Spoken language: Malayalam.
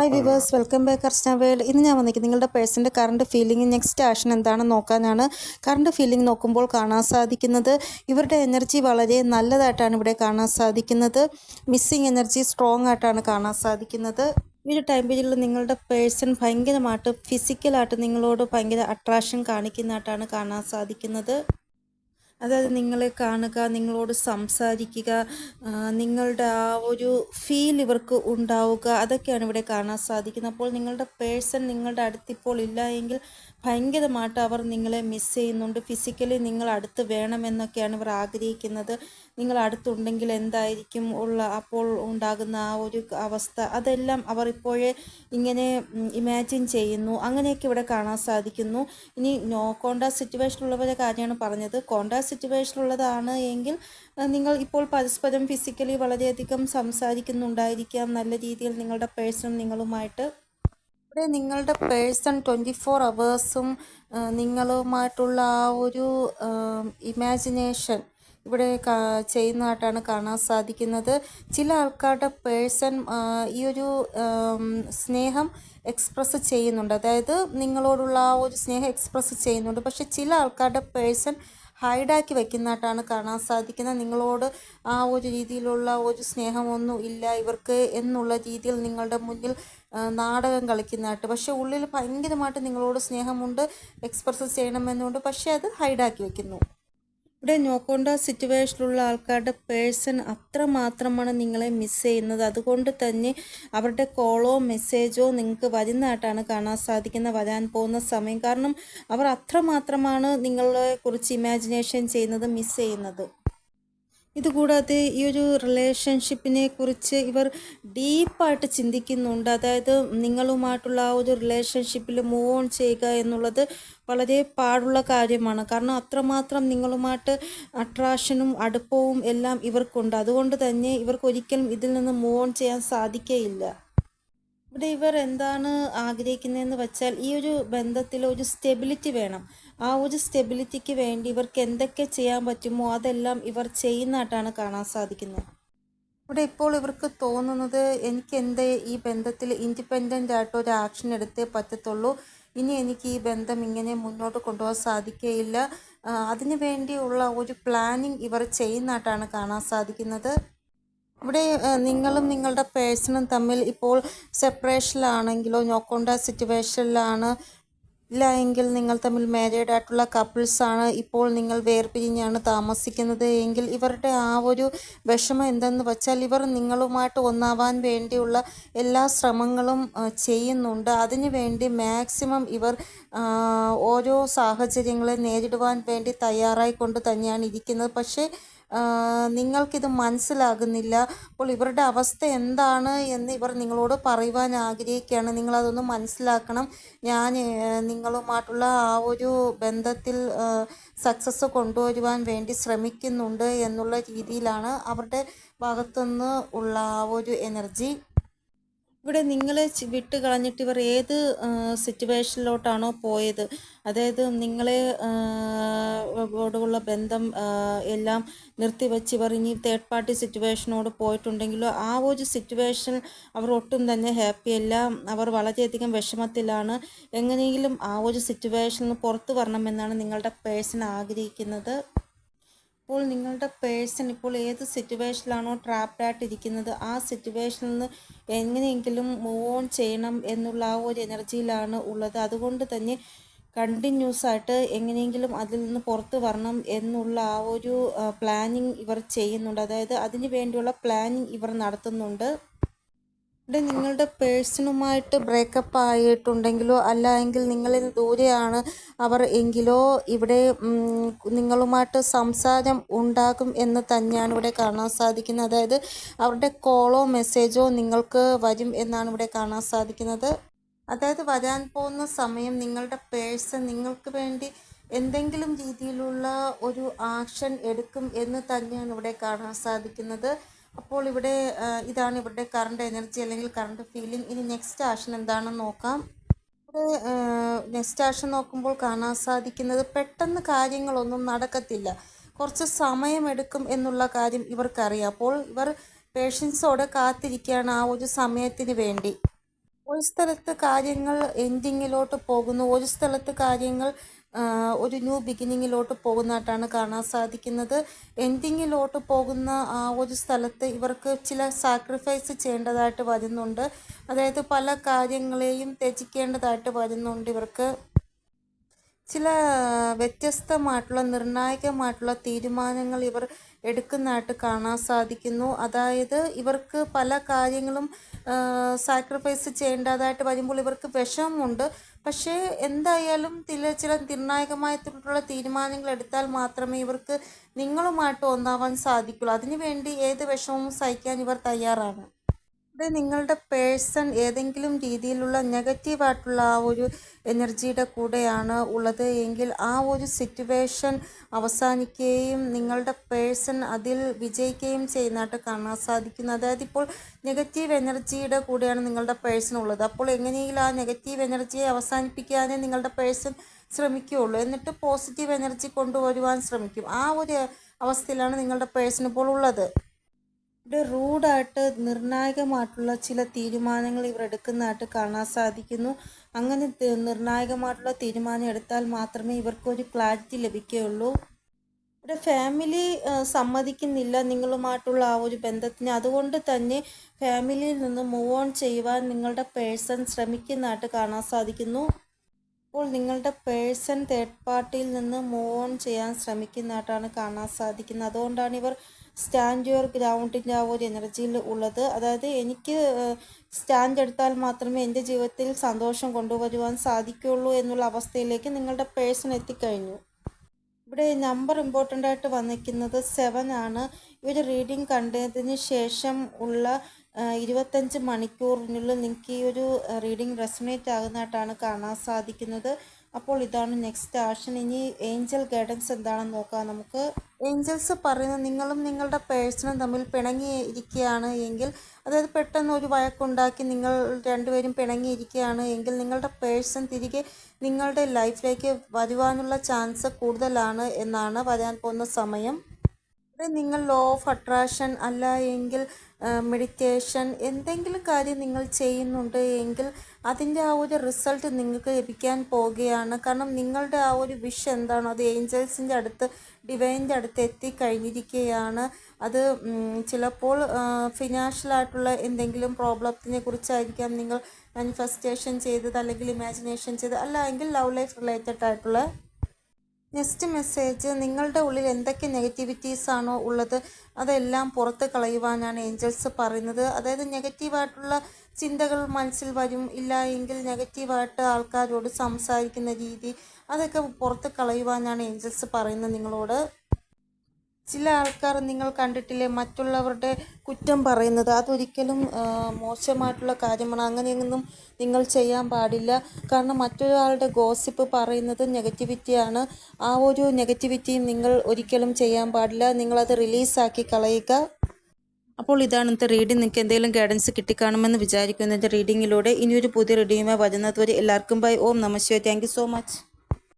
Hi viewers welcome back Archana world ഇന്ന് ഞാൻ വന്നിരിക്കുന്നത് നിങ്ങളുടെ പേഴ്സന്റെ കറണ്ട് ഫീലിംഗ് നെക്സ്റ്റ് ആക്ഷൻ എന്താണെന്ന് നോക്കാനാണ്. കറണ്ട് ഫീലിംഗ് നോക്കുമ്പോൾ കാണാൻ സാധിക്കുന്നത് ഇവരുടെ എനർജി വളരെ നല്ലതായിട്ടാണ് ഇവിടെ കാണാൻ സാധിക്കുന്നത്. മിസ്സിങ് എനർജി സ്ട്രോങ് ആയിട്ടാണ് കാണാൻ സാധിക്കുന്നത്. ഈ ഒരു ടൈം പീരീഡിൽ നിങ്ങളുടെ പേഴ്സൺ ഭയങ്കരമായിട്ട് ഫിസിക്കലായിട്ട് നിങ്ങളോട് ഭയങ്കര അട്രാക്ഷൻ കാണിക്കുന്നതായിട്ടാണ് കാണാൻ സാധിക്കുന്നത്. അതായത് നിങ്ങളെ കാണുക നിങ്ങളോട് സംസാരിക്കുക നിങ്ങളുടെ ആ ഒരു ഫീൽ ഇവർക്ക് ഉണ്ടാവുക അതൊക്കെയാണ് ഇവിടെ കാണാൻ സാധിക്കുന്നത്. അപ്പോൾ നിങ്ങളുടെ പേഴ്സൺ നിങ്ങളുടെ അടുത്തിപ്പോൾ ഇല്ല എങ്കിൽ ഭയങ്കരമായിട്ട് അവർ നിങ്ങളെ മിസ് ചെയ്യുന്നുണ്ട്. ഫിസിക്കലി നിങ്ങൾ അടുത്ത് വേണമെന്നൊക്കെയാണ് ഇവർ ആഗ്രഹിക്കുന്നത്. നിങ്ങൾ അടുത്തുണ്ടെങ്കിൽ എന്തായിരിക്കും ഉള്ള അപ്പോൾ ഉണ്ടാകുന്ന ആ ഒരു അവസ്ഥ. അതെല്ലാം അവർ ഇപ്പോഴേ ഇങ്ങനെ ഇമാജിൻ ചെയ്യുന്നു. അങ്ങനെയൊക്കെ ഇവിടെ കാണാൻ സാധിക്കുന്നു. ഇനി നോ കോണ്ടാക്ട് സിറ്റുവേഷനുള്ളവരെ കാര്യമാണ് പറഞ്ഞത്. കോണ്ടാക്ട് സിറ്റുവേഷനുള്ളതാണ് എങ്കിൽ നിങ്ങൾ ഇപ്പോൾ പരസ്പരം ഫിസിക്കലി വളരെയധികം സംസാരിക്കുന്നുണ്ടായിരിക്കാം. നല്ല രീതിയിൽ നിങ്ങളുടെ പേഴ്സണും നിങ്ങളുമായിട്ട്. ഇവിടെ നിങ്ങളുടെ പേഴ്സൺ ട്വന്റി ഫോർ അവേഴ്സും നിങ്ങളുമായിട്ടുള്ള ആ ഒരു ഇമാജിനേഷൻ ഇവിടെ ചെയ്യുന്നതായിട്ടാണ് കാണാൻ സാധിക്കുന്നത്. ചില ആൾക്കാരുടെ പേഴ്സൺ ഈ ഒരു സ്നേഹം എക്സ്പ്രസ് ചെയ്യുന്നുണ്ട്. അതായത് നിങ്ങളോടുള്ള ആ ഒരു സ്നേഹം എക്സ്പ്രസ് ചെയ്യുന്നുണ്ട്. പക്ഷെ ചില ആൾക്കാരുടെ പേഴ്സൺ ഹൈഡാക്കി വെക്കുന്നതായിട്ടാണ് കാണാൻ സാധിക്കുന്നത്. നിങ്ങളോട് ആ ഒരു രീതിയിലുള്ള ഒരു സ്നേഹമൊന്നും ഇല്ല ഇവർക്ക് എന്നുള്ള രീതിയിൽ നിങ്ങളുടെ മുന്നിൽ നാടകം കളിക്കുന്നതായിട്ട്. പക്ഷേ ഉള്ളിൽ ഭയങ്കരമായിട്ട് നിങ്ങളോട് സ്നേഹമുണ്ട് എക്സ്പ്രസ് ചെയ്യണമെന്നുണ്ട്. പക്ഷേ അത് ഹൈഡാക്കി വെക്കുന്നു. ഇവിടെ നോക്കേണ്ട സിറ്റുവേഷനിലുള്ള ആൾക്കാരുടെ പേഴ്സൺ അത്ര മാത്രമാണ് നിങ്ങളെ മിസ് ചെയ്യുന്നത്. അതുകൊണ്ട് തന്നെ അവരുടെ കോളോ മെസ്സേജോ നിങ്ങൾക്ക് വരുന്നതായിട്ടാണ് കാണാൻ സാധിക്കുന്നത്. വരാൻ പോകുന്ന സമയം. കാരണം അവർ അത്ര മാത്രമാണ് നിങ്ങളെ കുറിച്ച് ഇമാജിനേഷൻ ചെയ്യുന്നത് മിസ് ചെയ്യുന്നത്. ഇതുകൂടാതെ ഈ ഒരു റിലേഷൻഷിപ്പിനെ കുറിച്ച് ഇവർ ഡീപ്പായിട്ട് ചിന്തിക്കുന്നുണ്ട്. അതായത് നിങ്ങളുമായിട്ടുള്ള ആ ഒരു റിലേഷൻഷിപ്പിൽ മൂവ് ഓൺ ചെയ്യുക എന്നുള്ളത് വളരെ പാടുള്ള കാര്യമാണ്. കാരണം അത്രമാത്രം നിങ്ങളുമായിട്ട് അട്രാക്ഷനും അടുപ്പവും എല്ലാം ഇവർക്കുണ്ട്. അതുകൊണ്ട് തന്നെ ഇവർക്ക് ഒരിക്കലും ഇതിൽ നിന്ന് മൂവ് ഓൺ ചെയ്യാൻ സാധിക്കുകയില്ല ഇവിടെ ഇവർ എന്താണ് ആഗ്രഹിക്കുന്നതെന്ന് വെച്ചാൽ ഈ ഒരു ബന്ധത്തിൽ ഒരു സ്റ്റെബിലിറ്റി വേണം. ആ ഒരു സ്റ്റെബിലിറ്റിക്ക് വേണ്ടി ഇവർക്ക് എന്തൊക്കെ ചെയ്യാൻ പറ്റുമോ അതെല്ലാം ഇവർ ചെയ്യുന്നതായിട്ടാണ് കാണാൻ സാധിക്കുന്നത്. ഇവിടെ ഇപ്പോൾ ഇവർക്ക് തോന്നുന്നത് എനിക്ക് എന്തേ ഈ ബന്ധത്തിൽ ഇൻഡിപെൻഡന്റ് ആയിട്ട് ഒരു ആക്ഷൻ എടുത്തേ പറ്റത്തുള്ളൂ. ഇനി എനിക്ക് ഈ ബന്ധം ഇങ്ങനെ മുന്നോട്ട് കൊണ്ടുപോകാൻ സാധിക്കുകയില്ല അതിനു വേണ്ടിയുള്ള ഒരു പ്ലാനിങ് ഇവർ ചെയ്യുന്നതായിട്ടാണ് കാണാൻ സാധിക്കുന്നത്. ഇവിടെ നിങ്ങളും നിങ്ങളുടെ പേഴ്സണും തമ്മിൽ ഇപ്പോൾ സെപ്പറേഷനിലാണെങ്കിലോ നോക്കൊണ്ട സിറ്റുവേഷനിലാണ് ഇല്ല എങ്കിൽ നിങ്ങൾ തമ്മിൽ മാരീഡ് ആയിട്ടുള്ള കപ്പിൾസാണ് ഇപ്പോൾ നിങ്ങൾ വേർപിരിഞ്ഞാണ് താമസിക്കുന്നത്. എങ്കിൽ ഇവരുടെ ആ ഒരു വിഷമം എന്തെന്ന് വെച്ചാൽ ഇവർ നിങ്ങളുമായിട്ട് ഒന്നാവാൻ വേണ്ടിയുള്ള എല്ലാ ശ്രമങ്ങളും ചെയ്യുന്നുണ്ട്. അതിനു വേണ്ടി മാക്സിമം ഇവർ ഓരോ സാഹചര്യങ്ങളെ നേരിടുവാൻ വേണ്ടി തയ്യാറായിക്കൊണ്ട് തന്നെയാണ് ഇരിക്കുന്നത്. പക്ഷേ നിങ്ങൾക്കിത് മനസ്സിലാകുന്നില്ല. അപ്പോൾ ഇവരുടെ അവസ്ഥ എന്താണ് എന്ന് ഇവർ നിങ്ങളോട് പറയുവാൻ ആഗ്രഹിക്കുകയാണ്. നിങ്ങളതൊന്ന് മനസ്സിലാക്കണം. ഞാൻ നിങ്ങളുമായിട്ടുള്ള ആ ഒരു ബന്ധത്തിൽ സക്സസ് കൊണ്ടുവരുവാൻ വേണ്ടി ശ്രമിക്കുന്നുണ്ട് എന്നുള്ള രീതിയിലാണ് അവരുടെ ഭാഗത്തുനിന്ന് ഉള്ള ആ ഒരു എനർജി ഇവിടെ നിങ്ങളെ വിട്ട് കളഞ്ഞിട്ട് ഇവർ ഏത് സിറ്റുവേഷനിലോട്ടാണോ പോയത്? അതായത് നിങ്ങളെ ഓടുള്ള ബന്ധം എല്ലാം നിർത്തിവെച്ച് ഇവർ ഇനി തേർഡ് പാർട്ടി സിറ്റുവേഷനോട് പോയിട്ടുണ്ടെങ്കിലോ ആ ഒരു സിറ്റുവേഷൻ അവർ ഒട്ടും തന്നെ ഹാപ്പി അല്ല. അവർ വളരെയധികം വിഷമത്തിലാണ്. എങ്ങനെയെങ്കിലും ആ ഒരു സിറ്റുവേഷനിൽ പുറത്തു വരണമെന്നാണ് നിങ്ങളുടെ പേഴ്സൺ ആഗ്രഹിക്കുന്നത്. ഇപ്പോൾ നിങ്ങളുടെ പേഴ്സൺ ഇപ്പോൾ ഏത് സിറ്റുവേഷനിലാണോ ട്രാപ്ഡായിട്ടിരിക്കുന്നത് ആ സിറ്റുവേഷനിൽ നിന്ന് എങ്ങനെയെങ്കിലും മൂവ് ഓൺ ചെയ്യണം എന്നുള്ള ആ ഒരു എനർജിയിലാണ് ഉള്ളത്. അതുകൊണ്ട് തന്നെ കണ്ടിന്യൂസ് ആയിട്ട് എങ്ങനെയെങ്കിലും അതിൽ നിന്ന് പുറത്ത് വരണം എന്നുള്ള ആ ഒരു പ്ലാനിങ് ഇവർ ചെയ്യുന്നുണ്ട്. അതായത് അതിന് വേണ്ടിയുള്ള പ്ലാനിങ് ഇവർ നടത്തുന്നുണ്ട്. ഇവിടെ നിങ്ങളുടെ പേഴ്സണുമായിട്ട് ബ്രേക്കപ്പ് ആയിട്ടുണ്ടെങ്കിലോ അല്ല എങ്കിൽ നിങ്ങളിൽ ദൂരെയാണ് അവർ എങ്കിലോ ഇവിടെ നിങ്ങളുമായിട്ട് സംസാരം ഉണ്ടാകും എന്ന് തന്നെയാണ് ഇവിടെ കാണാൻ സാധിക്കുന്നത്. അതായത് അവരുടെ കോളോ മെസ്സേജോ നിങ്ങൾക്ക് വരും എന്നാണ് ഇവിടെ കാണാൻ സാധിക്കുന്നത്. അതായത് വരാൻ പോകുന്ന സമയം നിങ്ങളുടെ പേഴ്സൺ നിങ്ങൾക്ക് വേണ്ടി എന്തെങ്കിലും രീതിയിലുള്ള ഒരു ആക്ഷൻ എടുക്കും എന്ന് തന്നെയാണ് ഇവിടെ കാണാൻ സാധിക്കുന്നത്. അപ്പോൾ ഇവിടെ ഇതാണ് ഇവിടെ കറണ്ട് എനർജി അല്ലെങ്കിൽ കറണ്ട് ഫീലിംഗ് ഇനി നെക്സ്റ്റ് ആഷൻ എന്താണെന്ന് നോക്കാം. ഇവിടെ നെക്സ്റ്റ് ആഷൻ നോക്കുമ്പോൾ കാണാൻ സാധിക്കുന്നത് പെട്ടെന്ന് കാര്യങ്ങളൊന്നും നടക്കത്തില്ല. കുറച്ച് സമയമെടുക്കും എന്നുള്ള കാര്യം ഇവർക്കറിയാം. അപ്പോൾ ഇവർ പേഷ്യൻസോടെ കാത്തിരിക്കുകയാണ് ആ ഒരു സമയത്തിന് വേണ്ടി. ഒരു സ്ഥലത്ത് കാര്യങ്ങൾ എൻഡിങ്ങിലോട്ട് പോകുന്നു. ഒരു സ്ഥലത്ത് കാര്യങ്ങൾ ഒരു ന്യൂ ബിഗിനിങ്ങിലോട്ട് പോകുന്നതായിട്ടാണ് കാണാൻ സാധിക്കുന്നത്. എൻഡിങ്ങിലോട്ട് പോകുന്ന ആ ഒരു സ്ഥലത്ത് ഇവർക്ക് ചില സാക്രിഫൈസ് ചെയ്യേണ്ടതായിട്ട് വരുന്നുണ്ട്. അതായത് പല കാര്യങ്ങളെയും ത്യജിക്കേണ്ടതായിട്ട് വരുന്നുണ്ട് ഇവർക്ക്. ചില വ്യത്യസ്തമായിട്ടുള്ള നിർണായകമായിട്ടുള്ള തീരുമാനങ്ങൾ ഇവർ എടുക്കുന്നതായിട്ട് കാണാൻ സാധിക്കുന്നു. അതായത് ഇവർക്ക് പല കാര്യങ്ങളും സാക്രിഫൈസ് ചെയ്യേണ്ടതായിട്ട് വരുമ്പോൾ ഇവർക്ക് വിഷമമുണ്ട്. പക്ഷേ എന്തായാലും ചില ചില നിർണായകമായിട്ടുള്ള തീരുമാനങ്ങൾ എടുത്താൽ മാത്രമേ ഇവർക്ക് നിങ്ങളുമായിട്ട് ഒന്നാവാൻ സാധിക്കുള്ളൂ. അതിനുവേണ്ടി ഏത് വിഷമവും സഹിക്കാൻ ഇവർ തയ്യാറാണ്. ഇവിടെ നിങ്ങളുടെ പേഴ്സൺ ഏതെങ്കിലും രീതിയിലുള്ള നെഗറ്റീവായിട്ടുള്ള ആ ഒരു എനർജിയുടെ കൂടെയാണ് ഉള്ളത് എങ്കിൽ ആ ഒരു സിറ്റുവേഷൻ അവസാനിക്കുകയും നിങ്ങളുടെ പേഴ്സൺ അതിൽ വിജയിക്കുകയും ചെയ്യുന്നതായിട്ട് കാണാൻ സാധിക്കുന്നു. അതായത് ഇപ്പോൾ നെഗറ്റീവ് എനർജിയുടെ കൂടെയാണ് നിങ്ങളുടെ പേഴ്സൺ ഉള്ളത്. അപ്പോൾ എങ്ങനെയെങ്കിലും ആ നെഗറ്റീവ് എനർജിയെ അവസാനിപ്പിക്കാനേ നിങ്ങളുടെ പേഴ്സൺ ശ്രമിക്കുകയുള്ളൂ. എന്നിട്ട് പോസിറ്റീവ് എനർജി കൊണ്ടുവരുവാൻ ശ്രമിക്കും. ആ ഒരു അവസ്ഥയിലാണ് നിങ്ങളുടെ പേഴ്സൺ ഇപ്പോൾ ഉള്ളത്. ഇവിടെ റൂഡായിട്ട് നിർണായകമായിട്ടുള്ള ചില തീരുമാനങ്ങൾ ഇവർ എടുക്കുന്നതായിട്ട് കാണാൻ സാധിക്കുന്നു. അങ്ങനെ നിർണായകമായിട്ടുള്ള തീരുമാനം എടുത്താൽ മാത്രമേ ഇവർക്കൊരു ക്ലാരിറ്റി ലഭിക്കുകയുള്ളൂ. ഇവിടെ ഫാമിലി സമ്മതിക്കുന്നില്ല നിങ്ങളുമായിട്ടുള്ള ആ ഒരു ബന്ധത്തിന്. അതുകൊണ്ട് തന്നെ ഫാമിലിയിൽ നിന്ന് മൂവ് ഓൺ ചെയ്യുവാൻ നിങ്ങളുടെ പേഴ്സൺ ശ്രമിക്കുന്നതായിട്ട് കാണാൻ സാധിക്കുന്നു. അപ്പോൾ നിങ്ങളുടെ പേഴ്സൺ തേർഡ് പാർട്ടിയിൽ നിന്ന് മൂവ് ഓൺ ചെയ്യാൻ ശ്രമിക്കുന്നതായിട്ടാണ് കാണാൻ സാധിക്കുന്നത്. അതുകൊണ്ടാണ് ഇവർ സ്റ്റാൻഡ് യുവർ ഗ്രൗണ്ടിന്റെ ആ ഒരു എനർജിയിൽ ഉള്ളത്. അതായത് എനിക്ക് സ്റ്റാൻഡ് എടുത്താൽ മാത്രമേ എന്റെ ജീവിതത്തിൽ സന്തോഷം കൊണ്ടുവരുവാൻ സാധിക്കുകയുള്ളൂ എന്നുള്ള അവസ്ഥയിലേക്ക് നിങ്ങളുടെ പേഴ്സൺ എത്തിക്കഴിഞ്ഞു. ഇവിടെ നമ്പർ ഇമ്പോർട്ടന്റ് ആയിട്ട് വന്നിരിക്കുന്നത് സെവൻ ആണ്. ഇവർ റീഡിങ് കണ്ടതിന് ശേഷം ഉള്ള ഇരുപത്തഞ്ച് മണിക്കൂറിനുള്ളിൽ നിങ്ങൾക്ക് ഈ ഒരു റീഡിങ് റെസണേറ്റ് ആകുന്നതായിട്ടാണ് കാണാൻ സാധിക്കുന്നത്. അപ്പോൾ ഇതാണ് നെക്സ്റ്റ് ആക്ഷൻ ഇനി ഏഞ്ചൽ ഗൈഡൻസ് എന്താണെന്ന് നോക്കാം നമുക്ക്. ഏഞ്ചൽസ് പറയുന്നത് നിങ്ങളും നിങ്ങളുടെ പേഴ്സണും തമ്മിൽ പിണങ്ങിയിരിക്കുകയാണ് എങ്കിൽ അതായത് പെട്ടെന്ന് ഒരു വഴക്കുണ്ടാക്കി നിങ്ങൾ രണ്ടുപേരും പിണങ്ങിയിരിക്കുകയാണ് എങ്കിൽ നിങ്ങളുടെ പേഴ്സൺ തിരികെ നിങ്ങളുടെ ലൈഫിലേക്ക് വരുവാനുള്ള ചാൻസ് കൂടുതലാണ് എന്നാണ് വരാൻ പോകുന്ന സമയം. നിങ്ങൾ ലോ ഓഫ് അട്രാക്ഷൻ അല്ല എങ്കിൽ മെഡിറ്റേഷൻ എന്തെങ്കിലും കാര്യം നിങ്ങൾ ചെയ്യുന്നുണ്ട് എങ്കിൽ അതിന്റെ ആ ഒരു റിസൾട്ട് നിങ്ങൾക്ക് ലഭിക്കാൻ പോവുകയാണ് കാരണം നിങ്ങളുടെ ആ ഒരു വിഷ് എന്താണോ? അത് ഏഞ്ചൽസിന്റെ അടുത്ത് ഡിവൈന്റെ അടുത്ത് എത്തിക്കഴിഞ്ഞിരിക്കുകയാണ്. അത് ചിലപ്പോൾ ഫിനാൻഷ്യലായിട്ടുള്ള എന്തെങ്കിലും പ്രോബ്ലത്തിനെ കുറിച്ചായിരിക്കാം നിങ്ങൾ മാനിഫെസ്റ്റേഷൻ ചെയ്തത് അല്ലെങ്കിൽ ഇമാജിനേഷൻ ചെയ്തത്. അല്ല എങ്കിൽ ലവ് ലൈഫ് റിലേറ്റഡ് ആയിട്ടുള്ള നെക്സ്റ്റ് മെസ്സേജ് നിങ്ങളുടെ ഉള്ളിൽ എന്തൊക്കെ നെഗറ്റിവിറ്റീസ് ആണോ ഉള്ളത് അതെല്ലാം പുറത്ത് കളയുവാനാണ് ഏഞ്ചൽസ് പറയുന്നത്. അതായത് നെഗറ്റീവായിട്ടുള്ള ചിന്തകൾ മനസ്സിൽ വരും. ഇല്ല എങ്കിൽ നെഗറ്റീവായിട്ട് ആൾക്കാരോട് സംസാരിക്കുന്ന രീതി അതൊക്കെ പുറത്ത് കളയുവാനാണ് ഏഞ്ചൽസ് പറയുന്നത് നിങ്ങളോട്. ചില ആൾക്കാർ നിങ്ങൾ കണ്ടിട്ടില്ലേ മറ്റുള്ളവരുടെ കുറ്റം പറയുന്നത്? അതൊരിക്കലും മോശമായിട്ടുള്ള കാര്യമാണ്. അങ്ങനെയൊന്നും നിങ്ങൾ ചെയ്യാൻ പാടില്ല. കാരണം മറ്റൊരാളുടെ ഗോസിപ്പ് പറയുന്നത് നെഗറ്റിവിറ്റിയാണ് ആ ഒരു നെഗറ്റിവിറ്റിയും നിങ്ങൾ ഒരിക്കലും ചെയ്യാൻ പാടില്ല. നിങ്ങളത് റിലീസാക്കി കളയുക. അപ്പോൾ ഇതാണ് ഇന്നത്തെ റീഡിംഗ് നിങ്ങൾക്ക് എന്തെങ്കിലും ഗൈഡൻസ് കിട്ടിക്കാണുമെന്ന് വിചാരിക്കുന്നു. ഇന്നത്തെ റീഡിങ്ങിലൂടെ ഇനിയൊരു പുതിയ റീഡിങ്ങുമായി വരുന്നതുവരെ എല്ലാവർക്കും bye Om namaste thank so much